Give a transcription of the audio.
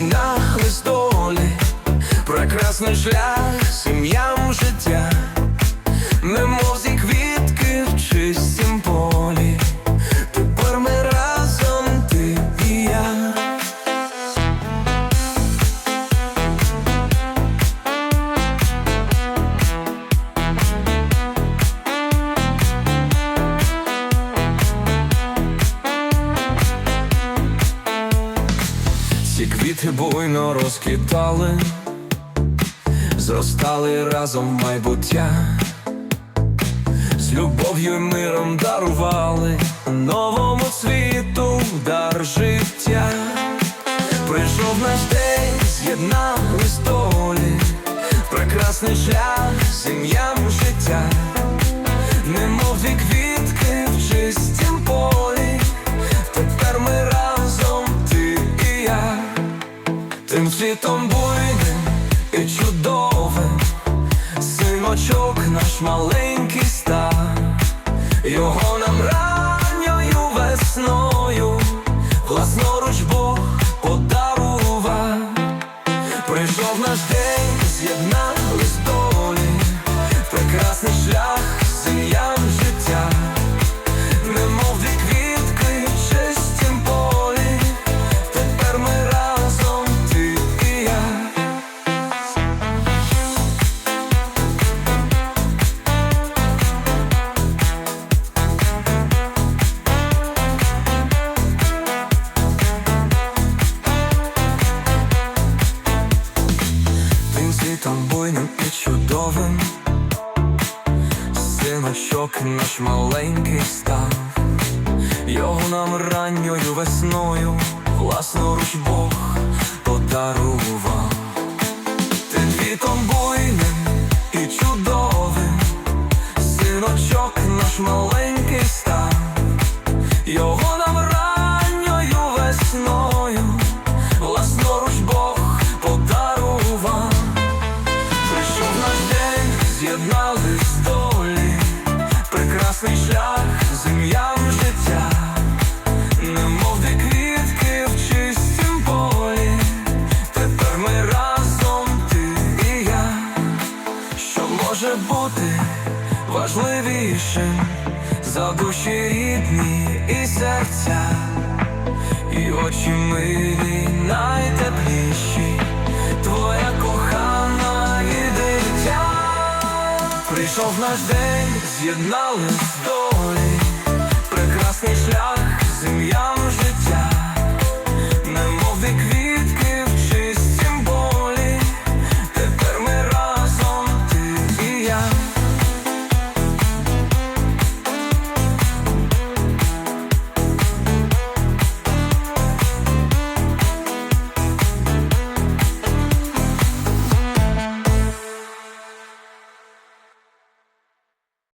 на хлист долі, прекрасний шлях сім'ям життя. Не квіти буйно розквітали, зростали разом майбуття, з любов'ю й миром дарували новому світу дар життя. Прийшов наш день, з'єднали столі, прекрасний шлях сім'ям тим світом буйним і чудовим, синочок наш маленький став, його нам ранньою весною, власноруч Бог подарував. Прийшов наш день, з'єднали долі, прекрасний шлях сім'ям синочок наш маленький став. Його нам ранньою весною власноруч Бог подарував. ти квітом буйним і чудовим, синочок наш маленький прекрасний шлях зем'ям життя, немов дві квітки в чистім полі, тепер ми разом, ти і я, що може бути важливішим за душі рідні і серця, і очі милі найтепліші, Прийшов наш день, з'єднали долі, прекрасний шлях